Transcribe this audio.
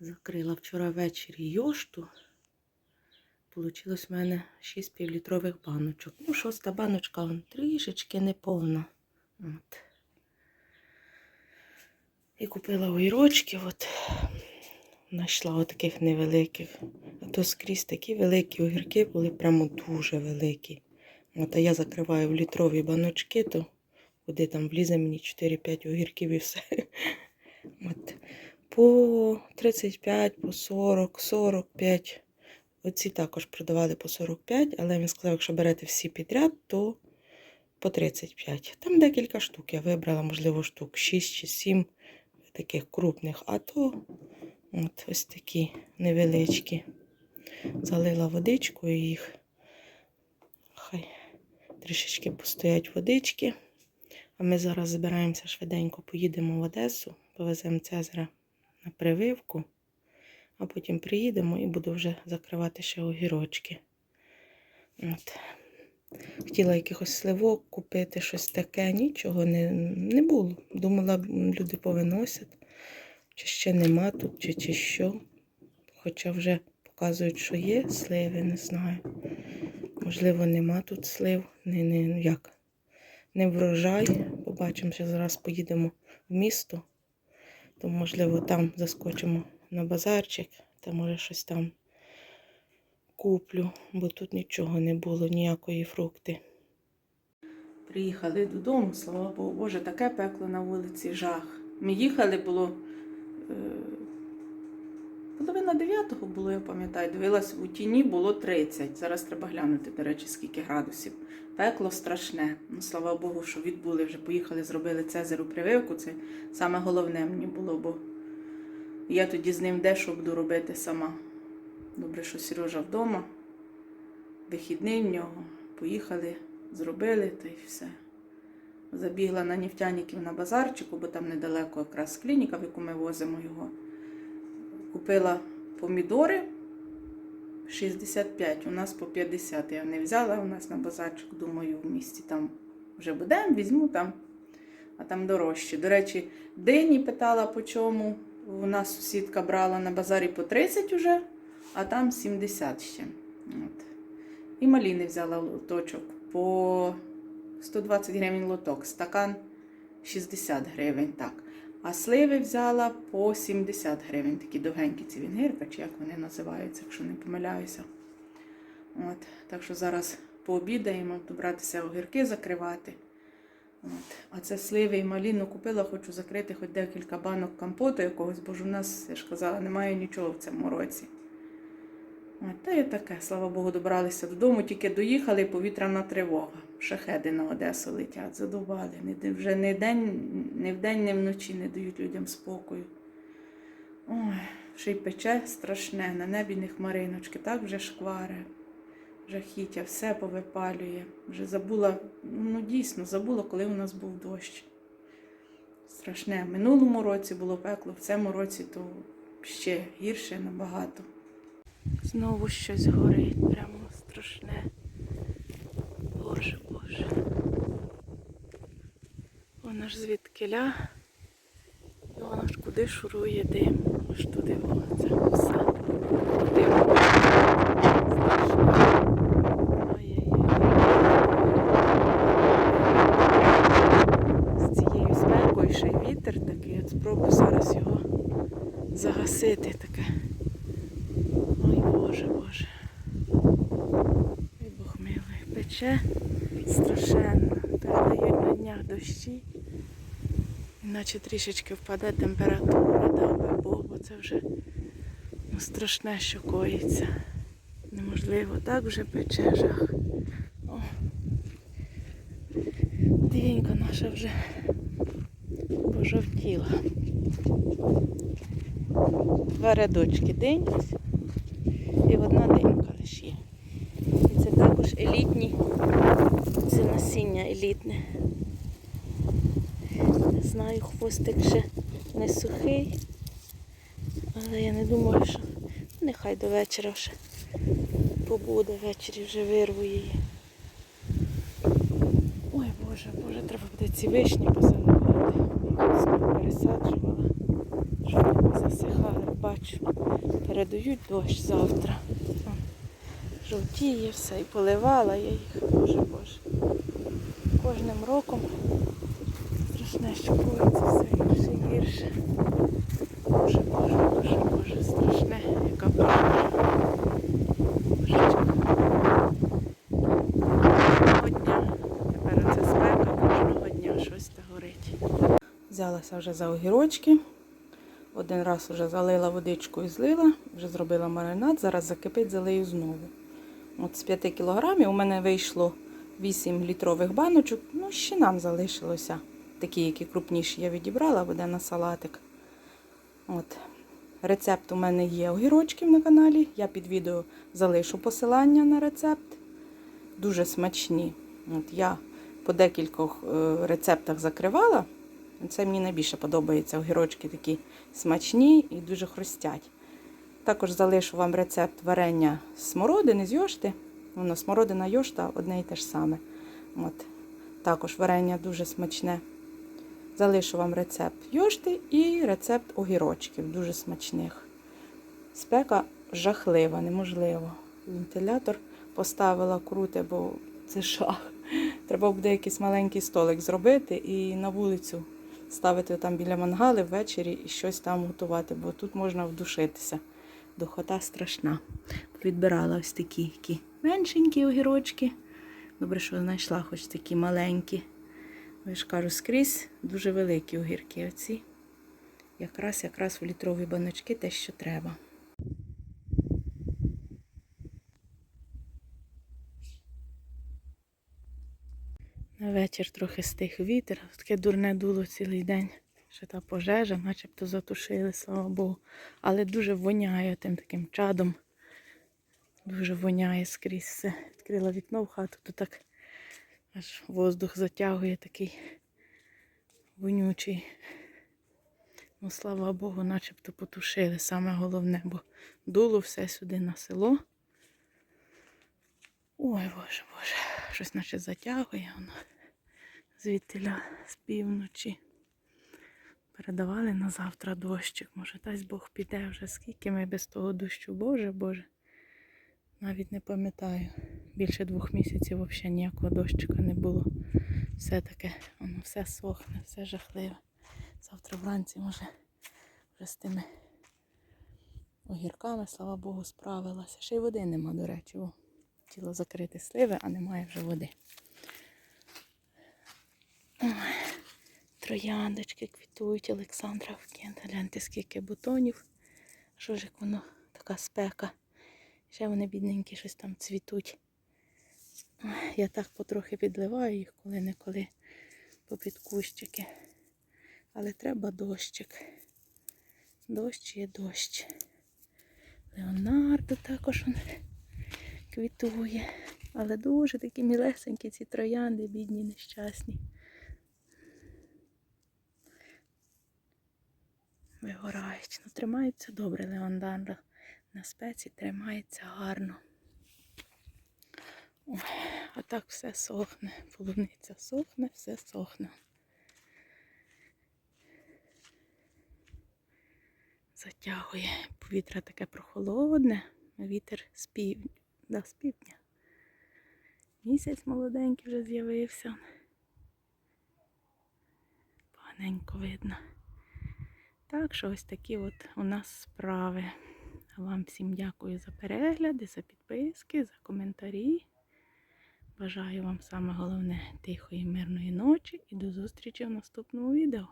Закрила вчора ввечері йошту. Получилось в мене 6 півлітрових баночок. Ну, шоста баночка вон, трішечки неповна. От. І купила огірочки. От. Знайшла отаких невеликих. А то скрізь такі великі огірки були прямо дуже великі. От, а я закриваю в літрові баночки, то куди там влізе мені 4-5 огірків і все. По 35, по 40, 45. Оці також продавали по 45, але він сказав, якщо берете всі підряд, то по 35. Там декілька штук. Я вибрала, можливо, штук 6 чи 7 таких крупних, а то от ось такі невеличкі. Залила водичкою їх. Хай трішечки постоять водички. А ми зараз збираємося швиденько, поїдемо в Одесу, повеземо Цезаря прививку, а потім приїдемо і буду вже закривати ще огірочки. От. Хотіла якихось сливок купити, щось таке, нічого не, не було. Думала, люди повиносять, чи ще нема тут, чи, чи що. Хоча вже показують, що є сливи, не знаю. Можливо, нема тут слив, не, не, як, не врожай. Побачимо, що зараз поїдемо в місто, то, можливо, там заскочимо на базарчик, та може щось там куплю, бо тут нічого не було, ніякої фрукти. Приїхали додому, слава Богу, Боже, таке пекло на вулиці, жах. Ми їхали, було е, половина дев'ятого було, я пам'ятаю, дивилась у тіні, було 30. Зараз треба глянути, до речі, скільки градусів. Пекло страшне. Ну, слава Богу, що відбули вже. Поїхали, зробили Цезару прививку. Це саме головне мені було, бо я тоді з ним дещо буду робити сама. Добре, що Сережа вдома. Вихідний в нього. Поїхали, зробили та й все. Забігла на нефтяників на базарчику, бо там недалеко якраз клініка, в яку ми возимо його. Купила помідори 65, у нас по 50. Я не взяла у нас на базарчик, думаю, в місті там вже будемо, візьму там, а там дорожче. До речі, дині питала по чому. У нас сусідка брала на базарі по 30 уже, а там 70 ще. От. І маліни взяла лоточок по 120 гривень лоток, стакан 60 гривень. так. А сливи взяла по 70 гривень. Такі довгенькі ці вінгирка, чи як вони називаються, якщо не помиляюся. От. Так що зараз пообідаємо, добратися огірки закривати. От. А це сливи і маліну купила, хочу закрити хоч декілька банок компоту якогось, бо ж у нас, я ж казала, немає нічого в цьому році. Та й таке, слава Богу, добралися додому, тільки доїхали, повітряна тривога. Шахеди на Одесу летять, задували. Вже не день, не вдень, не вночі не дають людям спокою. Ой, ще й пече страшне, на небі не хмариночки, так вже шкваре, жахіття, все повипалює. Вже забула, ну дійсно, забула, коли у нас був дощ. Страшне. В минулому році було пекло, в цьому році то ще гірше набагато. Знову щось горить, прямо страшне. Боже, Боже. Вона ж звідкиля. І вона ж куди шурує дим. Аж туди воно це все. Дим. Страшне. Ай-яй-яй. З цією спекою ще й вітер такий. От спробую зараз його загасити таке. Ой, Боже, Боже. Ой, Бог Пече страшенно. Передають на днях дощі. Іначе трішечки впаде температура, би Бог, бо це вже ну, страшне, що коїться. Неможливо, так вже пече жах. О. Наша вже пожовтіла. Два рядочки день і одна денька лише є. Також елітні, це насіння елітне. Не знаю, хвостик ще не сухий, але я не думаю, що нехай до вечора вже побуде, ввечері вже вирву її. Ой Боже, Боже, треба буде ці вишні позаливати. Пересаджувала. Що вони засихали, бачу. Передають дощ завтра. Жовтіє все і поливала я їх. Боже Боже. Кожним роком страшне, що коїться все гірше і гірше. Боже, Боже, Боже, Боже, страшне, яка. Божечко. Кожного дня. Тепер оце спека, кожного дня щось та горить. Взялася вже за огірочки. Один раз вже залила водичку і злила, вже зробила маринад, зараз закипить, залию знову. От з 5 кілограмів у мене вийшло 8 літрових баночок. Ну, ще нам залишилося. Такі, які крупніші я відібрала, буде на салатик. От. Рецепт у мене є огірочків на каналі. Я під відео залишу посилання на рецепт. Дуже смачні. От я по декількох е, рецептах закривала. Це мені найбільше подобається. Огірочки такі смачні і дуже хрустять. Також залишу вам рецепт варення смородини з йошти. Воно смородина йошта одне і те ж саме. От. Також варення дуже смачне. Залишу вам рецепт йошти і рецепт огірочків, дуже смачних. Спека жахлива, неможливо. Вентилятор поставила круте, бо це жах. Треба буде якийсь маленький столик зробити і на вулицю ставити там біля мангали ввечері і щось там готувати, бо тут можна вдушитися. Духота страшна. Відбирала ось такі які меншенькі огірочки. Добре, що знайшла хоч такі маленькі. Я ж кажу, скрізь дуже великі огірки оці. Якраз якраз в літрові баночки те, що треба. На вечір трохи стих вітер, таке дурне дуло цілий день. Ще та пожежа, начебто затушили, слава Богу. Але дуже воняє тим таким чадом. Дуже воняє скрізь все. Відкрила вікно в хату, то так аж воздух затягує такий вонючий. Ну, слава Богу, начебто потушили. Саме головне, бо дуло все сюди на село. Ой, Боже, Боже, щось наче затягує воно звідтиля з півночі. Передавали на завтра дощик. Може, дасть Бог піде вже скільки ми без того дощу. Боже, Боже. Навіть не пам'ятаю. Більше двох місяців взагалі ніякого дощика не було. Все таке, воно все сохне, все жахливе. Завтра вранці, може, вже з тими огірками, слава Богу, справилася. Ще й води нема, до речі. О, Хотіла закрити сливи, а немає вже води. Ой, трояндочки квітують Олександра Вкент. Гляньте, скільки бутонів. Що ж як воно така спека. Ще вони бідненькі щось там цвітуть. Я так потрохи підливаю їх коли-неколи попід кущики. Але треба дощик. Дощ є дощ. Леонардо також он квітує. Але дуже такі мілесенькі ці троянди, бідні, нещасні. Вигорають. Ну, тримається добре Леондандро. На спеці тримається гарно. Ой, а так все сохне. Полуниця сохне, все сохне. Затягує. Повітря таке прохолодне, вітер з півдня. Да, з півдня. Місяць молоденький вже з'явився. Поганенько видно. Так що ось такі от у нас справи. Вам всім дякую за перегляди, за підписки, за коментарі. Бажаю вам саме головне тихої, мирної ночі і до зустрічі в наступному відео.